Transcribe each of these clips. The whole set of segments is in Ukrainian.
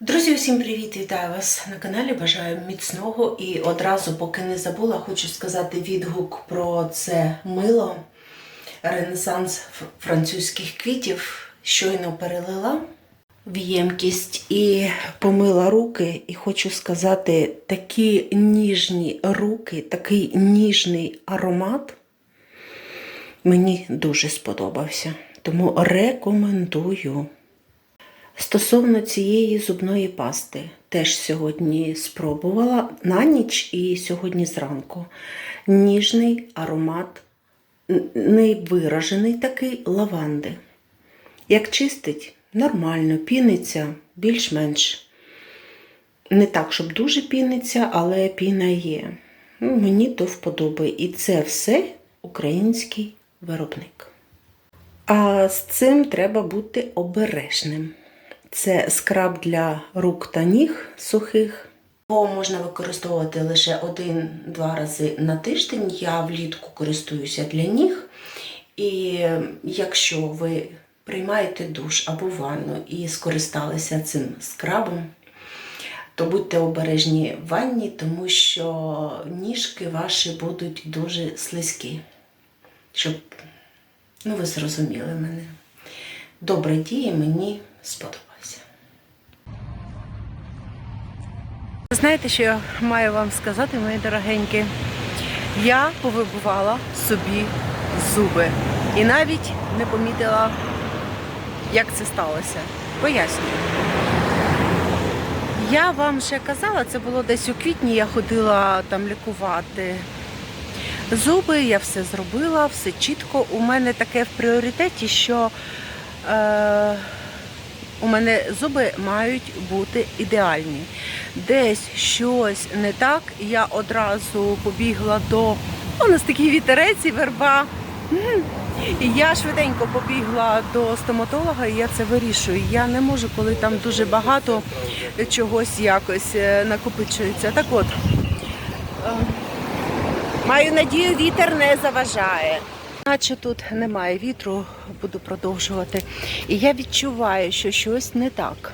Друзі, усім привіт! Вітаю вас на каналі. Бажаю міцного і одразу, поки не забула, хочу сказати відгук про це мило Ренесанс французьких квітів. Щойно перелила в ємкість і помила руки. І хочу сказати, такі ніжні руки, такий ніжний аромат мені дуже сподобався. Тому рекомендую. Стосовно цієї зубної пасти, теж сьогодні спробувала на ніч і сьогодні зранку. Ніжний аромат, невиражений такий лаванди. Як чистить, нормально, піниться більш-менш. Не так, щоб дуже піниться, але піна є. Ну, Мені то вподобає. І це все український виробник. А з цим треба бути обережним. Це скраб для рук та ніг сухих. Його можна використовувати лише один-два рази на тиждень. Я влітку користуюся для ніг. І якщо ви приймаєте душ або ванну і скористалися цим скрабом, то будьте обережні в ванні, тому що ніжки ваші будуть дуже слизькі. Щоб Ну, ви зрозуміли мене. Добре діє, мені сподобався. Знаєте, що я маю вам сказати, мої дорогенькі? Я повибивала собі зуби і навіть не помітила, як це сталося. Пояснюю. Я вам ще казала, це було десь у квітні, я ходила там лікувати зуби, я все зробила, все чітко. У мене таке в пріоритеті, що е, у мене зуби мають бути ідеальні. Десь щось не так, я одразу побігла до. У нас такий вітерець і верба. Я швиденько побігла до стоматолога, і я це вирішую. Я не можу, коли там дуже багато чогось якось е, накопичується. Так от, е, маю надію, вітер не заважає. Наче тут немає вітру, буду продовжувати. І я відчуваю, що щось не так.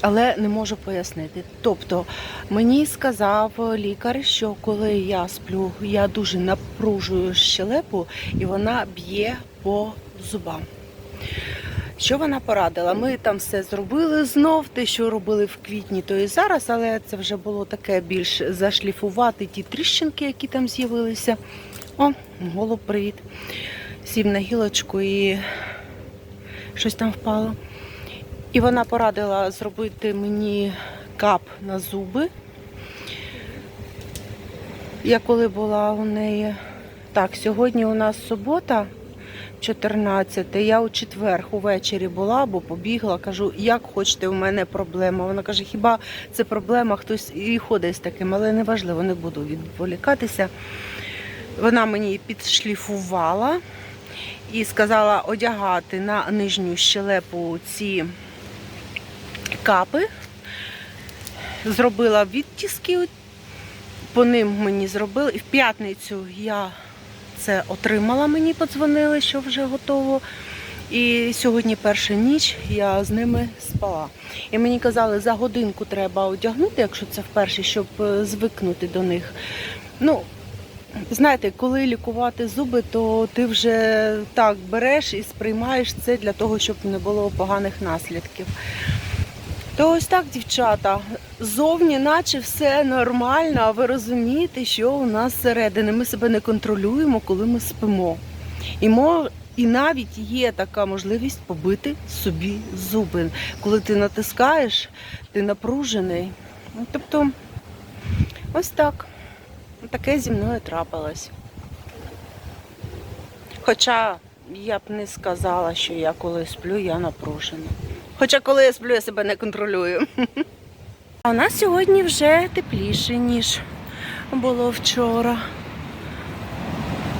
Але не можу пояснити. Тобто мені сказав лікар, що коли я сплю, я дуже напружую щелепу і вона б'є по зубам. Що вона порадила? Ми там все зробили знов, те, що робили в квітні, то і зараз, але це вже було таке більш зашліфувати ті тріщинки, які там з'явилися. О, голуб, привіт. Сів на гілочку і щось там впало. І вона порадила зробити мені кап на зуби. Я коли була у неї. Так, сьогодні у нас субота, 14. Я у четвер увечері була, бо побігла. Кажу, як хочете, у мене проблема. Вона каже, хіба це проблема? Хтось і ходить з таким, але неважливо, не буду відволікатися. Вона мені підшліфувала і сказала одягати на нижню щелепу ці капи. Зробила відтіски, по ним мені зробили. І в п'ятницю я це отримала, мені подзвонили, що вже готово. І сьогодні перша ніч я з ними спала. І мені казали, за годинку треба одягнути, якщо це вперше, щоб е, звикнути до них. Ну, знаєте, коли лікувати зуби, то ти вже так береш і сприймаєш це для того, щоб не було поганих наслідків. То ось так, дівчата, зовні, наче все нормально, а ви розумієте, що у нас зсередини. Ми себе не контролюємо, коли ми спимо. І, мо... і навіть є така можливість побити собі зуби. Коли ти натискаєш, ти напружений. Тобто, ось так. Таке зі мною трапилось. Хоча я б не сказала, що я коли сплю, я напружена. Хоча коли я сплю, я себе не контролюю. А у нас сьогодні вже тепліше, ніж було вчора.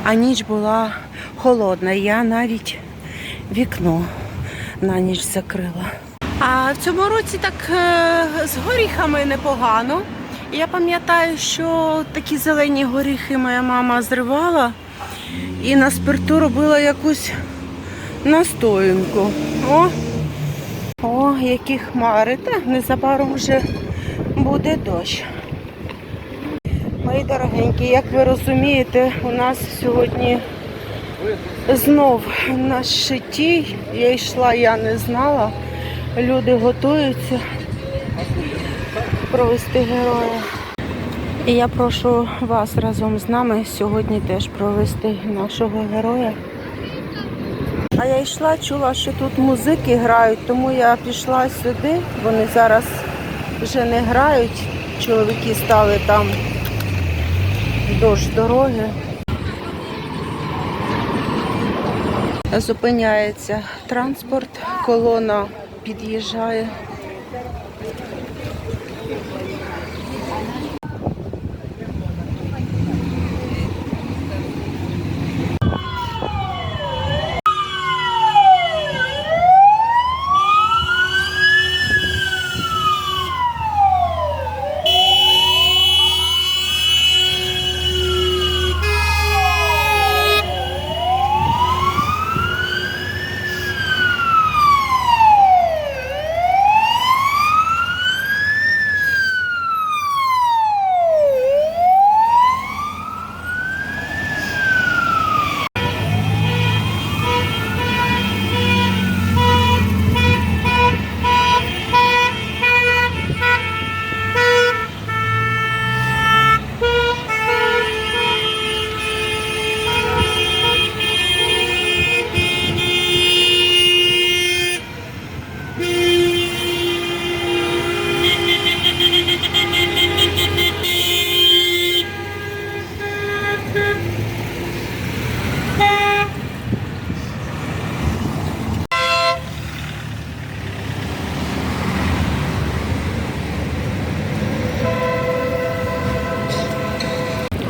А ніч була холодна. Я навіть вікно на ніч закрила. А в цьому році так е, з горіхами непогано. Я пам'ятаю, що такі зелені горіхи моя мама зривала і на спирту робила якусь настоянку. О, О, які хмари. Та незабаром вже буде дощ. Мої дорогенькі, як ви розумієте, у нас сьогодні знов на щиті. Я йшла, я не знала. Люди готуються провести героя. І я прошу вас разом з нами сьогодні теж провести нашого героя. А я йшла, чула, що тут музики грають, тому я пішла сюди. Вони зараз вже не грають. Чоловіки стали там вдовж дороги. Зупиняється транспорт, колона під'їжджає. Thank you.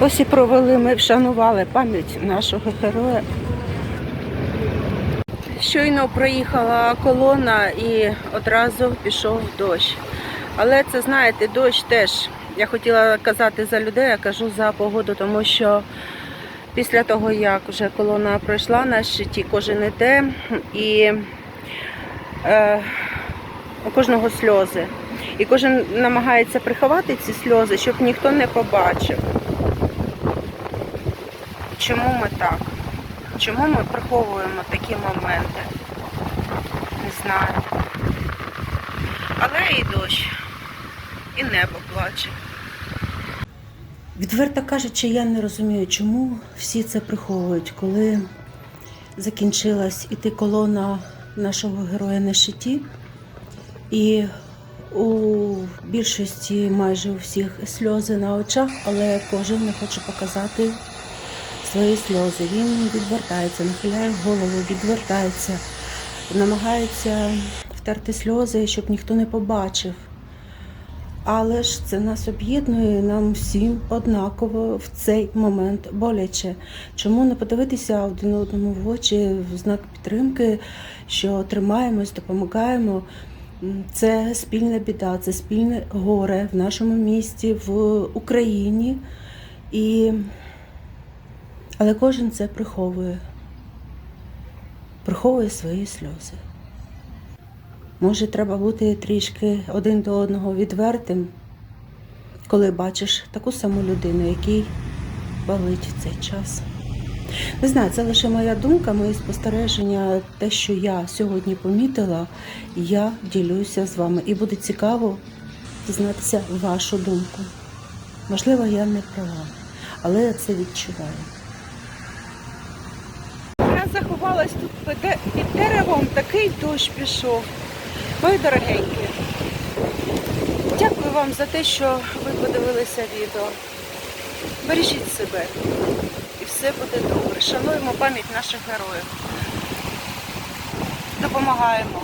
Ось і провели ми вшанували пам'ять нашого героя. Щойно проїхала колона і одразу пішов дощ. Але це, знаєте, дощ теж. Я хотіла казати за людей, я кажу за погоду, тому що після того, як вже колона пройшла на щиті, кожен іде, і е, у кожного сльози. І кожен намагається приховати ці сльози, щоб ніхто не побачив. Чому ми так? Чому ми приховуємо такі моменти? Не знаю. Але і дощ, і небо плаче. Відверто кажучи, я не розумію, чому всі це приховують, коли закінчилась іти колона нашого героя на щиті, і у більшості майже у всіх сльози на очах, але кожен не хоче показати свої сльози. Він відвертається, нахиляє голову, відвертається, намагається втерти сльози, щоб ніхто не побачив. Але ж це нас об'єднує нам всім однаково в цей момент боляче. Чому не подивитися один одному в очі в знак підтримки, що тримаємось, допомагаємо? Це спільна біда, це спільне горе в нашому місті, в Україні. І... Але кожен це приховує, приховує свої сльози. Може, треба бути трішки один до одного відвертим, коли бачиш таку саму людину, якій болить цей час. Не знаю, це лише моя думка, мої спостереження, те, що я сьогодні помітила, я ділюся з вами. І буде цікаво дізнатися вашу думку. Можливо, я не права, але я це відчуваю. Заховалась тут під деревом, такий дощ пішов. Мої дорогенькі, дякую вам за те, що ви подивилися відео. Бережіть себе і все буде добре. Шануємо пам'ять наших героїв. Допомагаємо.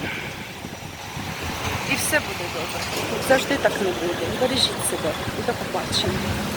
І все буде добре. Завжди так не буде. Бережіть себе. До побачення.